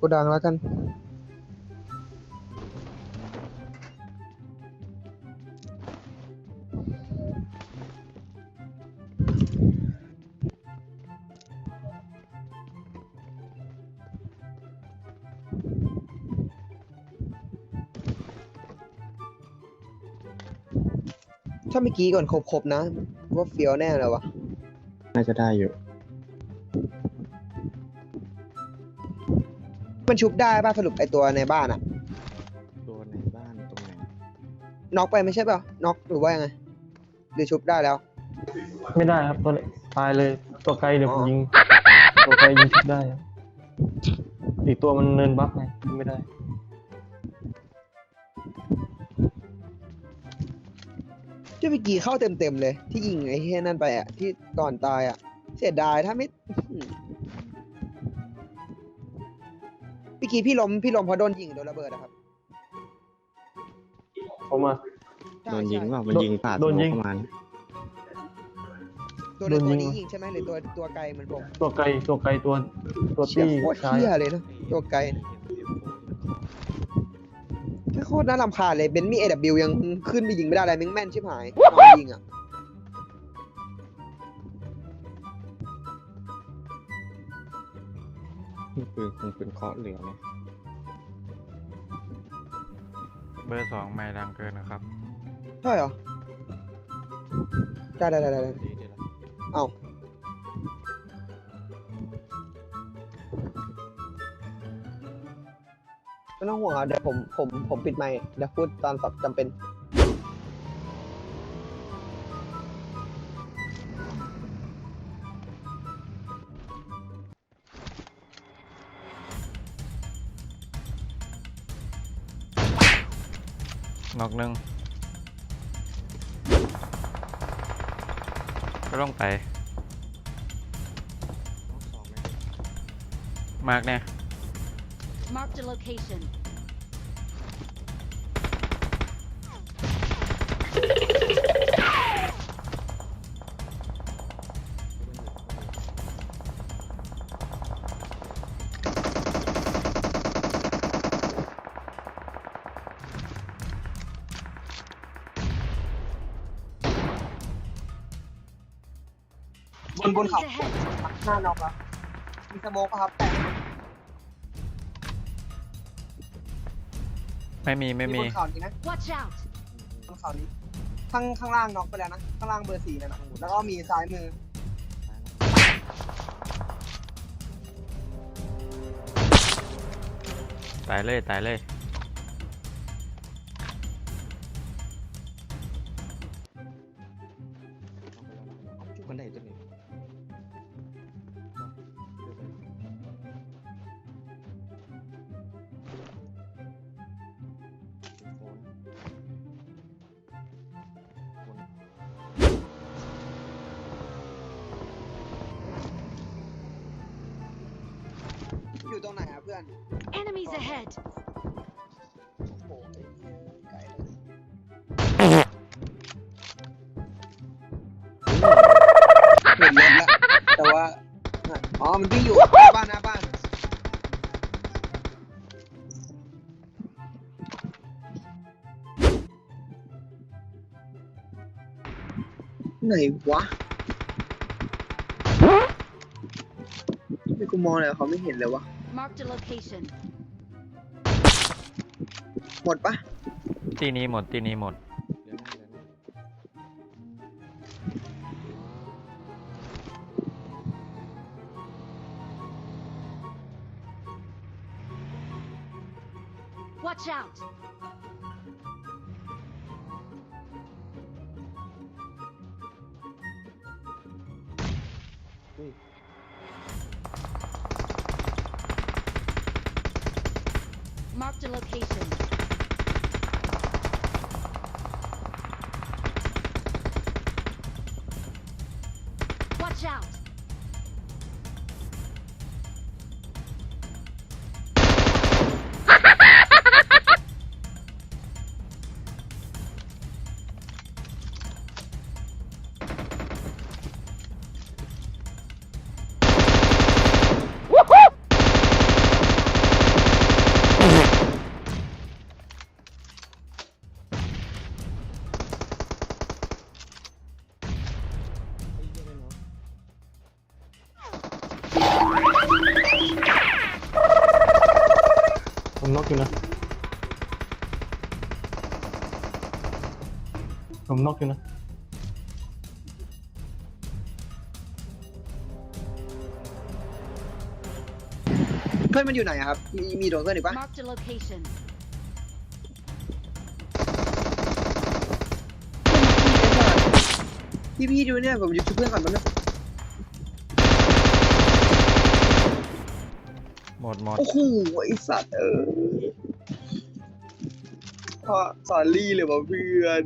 โกดังแล้วกัน ถ้าเมื่อกี้ก่อนครบๆนะ ว่าเฟี้ยวแน่เลยวะน่าจะได้อยู่ มันชุบได้ป่ะสรุปไอตัวในบ้านอะตัวในบ้านตรงไหนน็อกไปไม่ใช่ป่ะน็อกหรือว่ายังไงหรือชุบได้แล้ว ไม่ได้ครับตัวเล็กตายเลยตัวไกลเดี๋ยวอ๋ผอมยิงตัวไกลยิงชุดได้ครับอีกตัวมันเนินบัฟไงยิงไม่ได้ ที่เมื่อกี้เข้าเต็มๆเลย ที่ยิงไอ้เฮียนั่นไปอะที่ก่อนตายอะเสียดายถ้าไม่ เมื่อกี้พี่ล้มพี่ล้มเพราะโดนยิงหรือโดนระเบิดอะครับผมอะใช่โดนยิงใช่เปล่ามันยิงผ่านโดนยิงประมาณตัวในโดนตัวยิงนี้ยิงใช่ไหมหรือตัวตัวไกลเหมันผมตัวไกลตัวไกลตัวตัวเชี่ยที่โคตรซ้ายเชี่ยเลยนะตัวไกลนะแค่โคตรน่ารำคาญเลยเบนซ์มี AW ยังขึ้นไปยิงไม่ได้อะไรแม่งแม่นชิบหายนอนยิงอะ นี่ปืนคงเป็นเคาะเหลือนะเบอร์สองไม่ดังเกินนะครับ ใช่เหรอ ได้ได้ได้ได้ได้ดีเดี๋ยวละเอาไม่ต้องห่วงครับเดี๋ยวผมผมผมปิดไมค์เดี๋ยวพูดตอนสับจำเป็น นอกหนึงก็ต้องไปสองไหมมากเนี่ย Marked a location. บนบนเขา Enemies ahead. หน้าน็อกแล้วมีสโมกปะครับแต่ไม่มีไม่มีมี บนเขานี้นะ Watch out. บนเขานี้ ข้างข้างล่างน็อกไปแล้วนะ ข้างล่างเบอร์สี่นั่นนะแล้วก็มีซ้ายมือ ตายเลยตายเลย ชุบกันได้ตัวหนึ่ อะเพื่อน Enemies ahead. โอ้โหไกลเลยเห็นรถแล้วแต่ว่า อ๋อ มันวิ่งอยู่หน้าบ้านหน้าบ้าน ไหนวะไม่กูมองเลยเขาไม่เห็นเลยวะ Marked a location. หมดปะที่นี้หมดที่นี้หมดเดี๋ยวนะเดี๋ยวนะ Watch out. A location. Watch out. อยู่นะผมน็อกอยู่นะเพื่อนมันอยู่ไหนอะครับ มีมีโดนเพื่อนอีกปะ Marked a location. พี่พี่ดูเนี่ยผมหยุดช่วยเพื่อนก่อนแป๊บนึง หมดหมดโอ้โหไอสัตว์เออพอสอนลี่เลยว่ะเพื่อน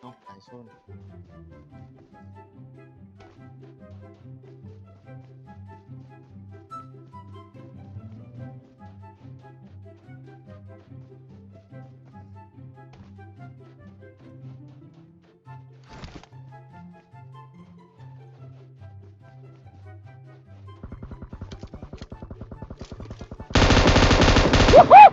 เนาะสายส้น Woo!